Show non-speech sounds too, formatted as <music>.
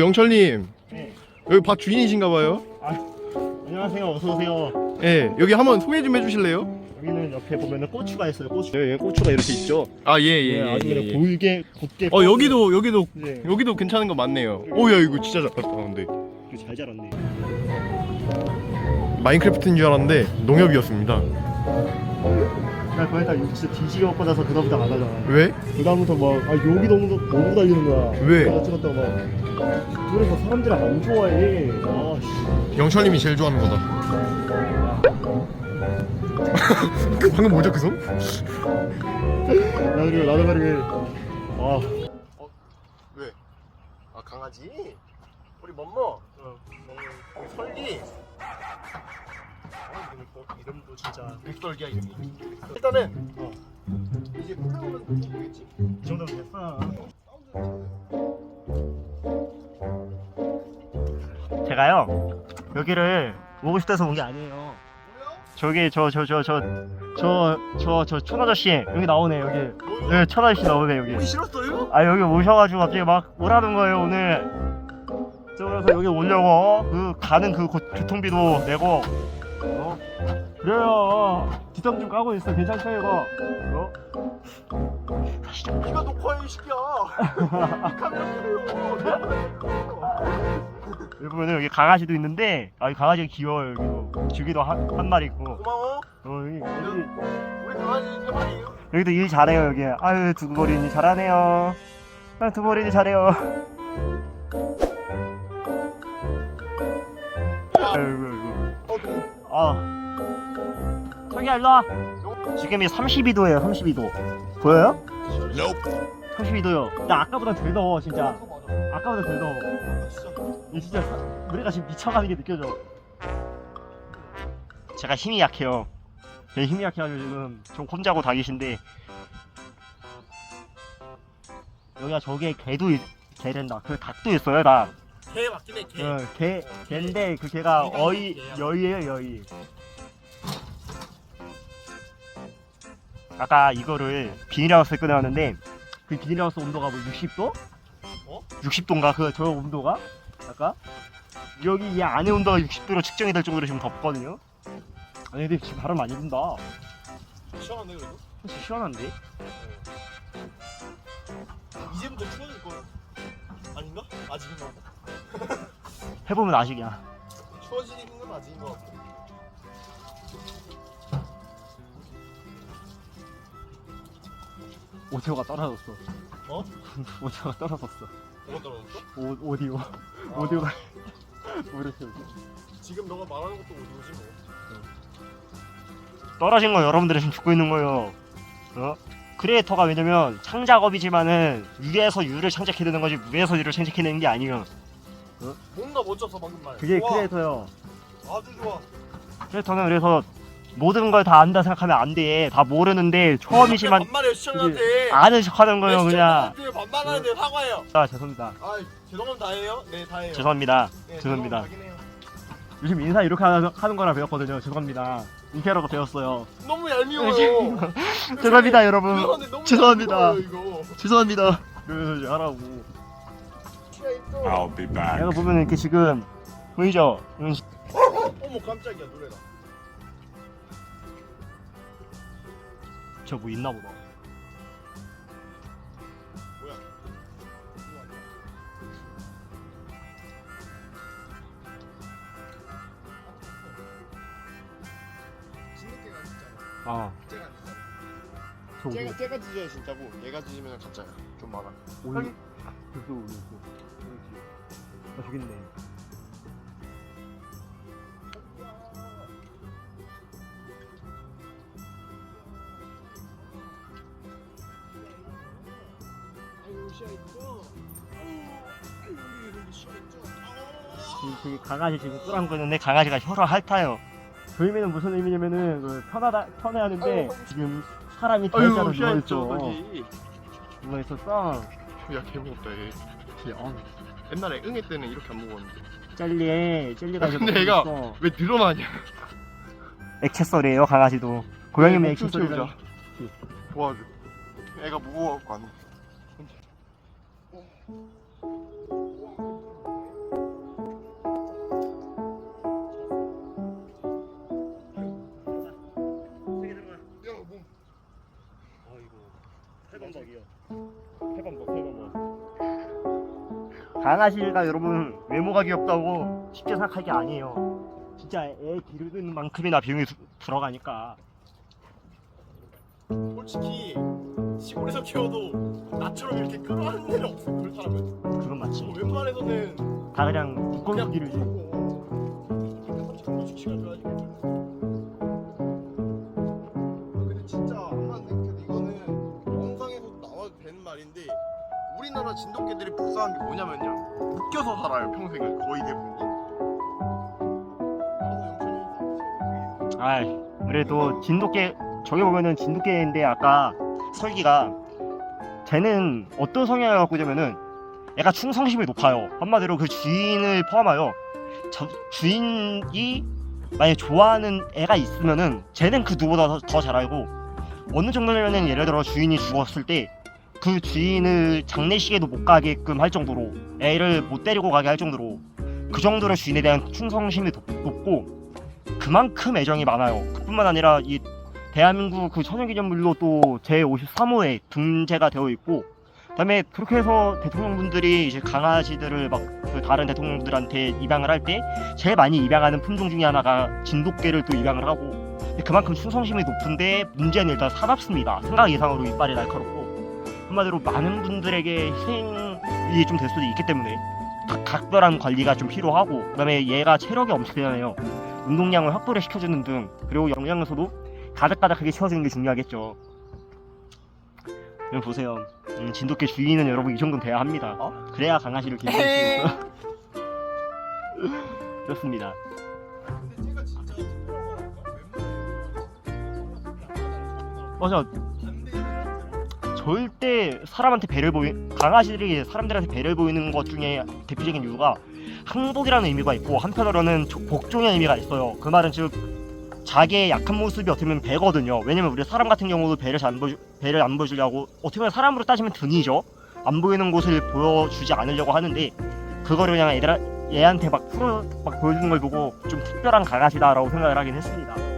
영철님 네. 여기 밭 주인이신가봐요. 안녕하세요. 어서 오세요. 예 여기 한번 소개 좀 해주실래요? 여기는 옆에 보면은 고추가 있어요. 고추. 네, 고추가 이렇게 있죠. 아 예 예. 네, 아주 예, 그냥 예. 골게 곱게. 어 여기도 여기도 네. 여기도 괜찮은 거 많네요. 오 야 이거 진짜 잘 컸다 근데 이거 잘 자랐네. 마인크래프트인 줄 알았는데 농협이었습니다. 나 거기다 이거 진짜 뒤지게 먹고 나서 그 다음부터 안 하잖아. 왜? 그 다음부터 막 아 여기 너무 너무 달리는 거야. 왜? 내가 찍었다가 막 그래서 사람들이 안 좋아해. 아 씨. 영철님이 제일 좋아하는 거다. <laughs> 그 방금 뭐죠 그 손? 나 그리고 나도 그리고 아 왜? 아 강아지? 우리 멈머? 우리 설기? 아, 이거 이름도 진짜 백설기야 이름이 일단은 어. 이제 끝나면 보겠지 이 정도면 됐어. 제가요 여기를 오고 싶어서 온 게 아니에요. 저기 저 저 저 저 저 저저 천아저씨 여기 나오네 여기 네 천아저씨 나오네 여기 오기 싫었어요? 아 여기 오셔가지고 갑자기 막 오라는 거예요 오늘 저 그래서 여기 오려고 그 가는 그 고- 교통비도 내고 어? 그래요. 뒷담 좀 까고 있어. 괜찮죠 이거? 어? 네가 녹화해 이 새끼야. 카메라 끄래요 여기 여기 강아지도 있는데 아이 강아지가 귀여워요 여기도. 주기도 한, 한 마리 있고. 고마워. 어 여기, 여기. 우리 강아지 세 마리예요. 여기도 일 잘해요 여기. 아유 두고리니 잘하네요. 아 두고리니 잘해요. 아이고 아이고 어. 그, 아 저기야 일로 와. 지금이 32도예요 32도. 보여요? 32도요. 야 아까보다 덜 더워 진짜. 아까보다 덜 더워. 이 진짜 사- 우리가 지금 미쳐가는 게 느껴져. 제가 힘이 약해요. 제 힘이 약해가지고 지금 좀 혼자고 다니신데 여기가 저기에 개도 있, 개 된다. 그 닭도 있어요 닭 개 맞긴 해 개 어, 개, 개인데 그 개가 개가 어이, 개야. 여의예요 여의 아까 이거를 비닐하우스에 꺼내왔는데 그 비닐하우스 온도가 뭐 60도? 어? 60도인가 그 저 온도가? 아까? 여기 이 안에 온도가 60도로 측정이 될 정도로 지금 덥거든요 아니 근데 지금 바람 많이 분다 시원한데 그래도? 훨씬 시원한데? 이제부터 추워질 거야 아닌가? 아직인가? 해보면 아시냐 추워지는 건 아직인 것 같아 오디오가 떨어졌어 어? <laughs> 오디오가 떨어졌어 뭐가 떨어졌어? 오, 오디오 아, 오디오가 <laughs> 모르겠어요 지금 너가 말하는 것도 오디오지 뭐 떨어진 거 여러분들이 지금 듣고 있는 거예요. 어? 크리에이터가 왜냐면 창작업이지만은 유에서 유를 창작해내는 거지 무에서 유를 창작해내는 게 아니에요. 뭔가 멋졌어 방금 말 그게 좋아. 크리에이터요. 아주 좋아 크리에이터는 그래서 모든 걸 다 안다 생각하면 안 돼. 다 모르는데 처음이지만 반말해요 시청자한테 아는 척하는 거예요 그냥. 반말하는데 사과해요 아 죄송합니다. 아 죄송하면 다해요 네 다해요 죄송합니다. 네, 죄송합니다. 요즘 인사 이렇게 하는, 하는 거라 배웠거든요. 죄송합니다. 인캐라고 배웠어요. 너무 얄미워요 <laughs> 죄송합니다 여러분. 죄송합니다. 죄송합니다. 그래서 이제 하라고. I'll be back. 내가 보면 이렇게 지금 보이죠? 이런 어머 깜짝이야 노래다 저뭐 있나 보다. 뭐야? 진돗개가 진짜로. 아, 쟤가 진짜로. 저 쟤가 쟤가 짖어야 진짜고 얘가 짖으면 가짜야. 좀 많아 오늘 여기 오늘 아 저기 있네. 지금 저기 강아지 지금 있는데 강아지가 혀를 핥아요. 그 의미는 무슨 의미냐면은 그 편하다 편해하는데 지금 사람이 대자로 누워 있어. 거기 누워 있었어. 야 개무섭다 얘 어, 옛날에 응애 때는 이렇게 안 먹었는데 젤리에 젤리가 이제 근데 얘가 있어. 왜 늘어나냐 액체썰이에요 강아지도. 고양이면 네, 액체썰이라. 채우자. 도와줘 애가 무거워갖고 안 돼. 강아지가 여러분 외모가 귀엽다고 쉽게 생각할 게 아니에요. 진짜 애 기르는 만큼이나 비용이 수- 들어가니까. 솔직히 시골에서 키워도 나처럼 이렇게 끌어안는 데는 없어 그럴 사람은 그건 맞지. 뭐 웬만해서는 다 그냥 뒷골목 기르지. 고 시간 줘야지 근데 진짜 안 맞네 근데 이거는 영상에서도 나와도 되는 말인데 우리나라 진돗개들이 불쌍한 게 뭐냐면요 묶여서 살아요 평생을. 거의 영천이 아이 그래도 진돗개 저기 보면은 진돗개인데 아까 설기가 쟤는 어떤 성향을 갖고 있냐면은 애가 충성심이 높아요. 한마디로 그 주인을 포함하여. 저 주인이 만약 좋아하는 애가 있으면은 쟤는 그 누구보다 더, 더잘 알고 어느 정도냐면은 예를 들어 주인이 죽었을 때 그 주인을 장례식에도 못 가게끔 할 정도로 애를 못 데리고 가게 할 정도로 그 정도로 주인에 대한 충성심이 높- 높고 그만큼 애정이 많아요. 그뿐만 아니라 이 대한민국 그 천연기념물로 또 제 53호에 등재가 되어 있고 그다음에 그렇게 해서 대통령분들이 이제 강아지들을 막 그 다른 대통령들한테 입양을 할 때 제일 많이 입양하는 품종 중에 하나가 진돗개를 또 입양을 하고 그만큼 충성심이 높은데 문제는 일단 사납습니다. 생각 이상으로 이빨이 날카롭고 한마디로 많은 분들에게 희생이 좀 될 수도 있기 때문에 각- 각별한 관리가 좀 필요하고 그다음에 얘가 체력이 엄청나요. 운동량을 확보를 시켜주는 등 그리고 영양소도 가득가득하게 채워주는 게 중요하겠죠. 여러분 보세요. 음, 진돗개 주인은 여러분 이 정도는 돼야 합니다. 어? 그래야 강아지를 기를 수 에이. 있어요. <laughs> 그렇습니다. 맞아. 절대 사람한테 배를 보이 강아지들이 사람들한테 배를 보이는 것 중에 대표적인 이유가 항복이라는 의미가 있고 한편으로는 조- 복종의 의미가 있어요. 그 말은 즉 자기의 약한 모습이 어떻게 보면 배거든요. 왜냐면 우리 사람 같은 경우도 배를 잘안 보여 배를 안 보여주려고 어떻게 보면 사람으로 따지면 등이죠. 안 보이는 곳을 보여주지 않으려고 하는데 그거를 그냥 애들 얘한테 막 풀어 막 보여주는 걸 보고 좀 특별한 강아지다라고 생각을 하긴 했습니다.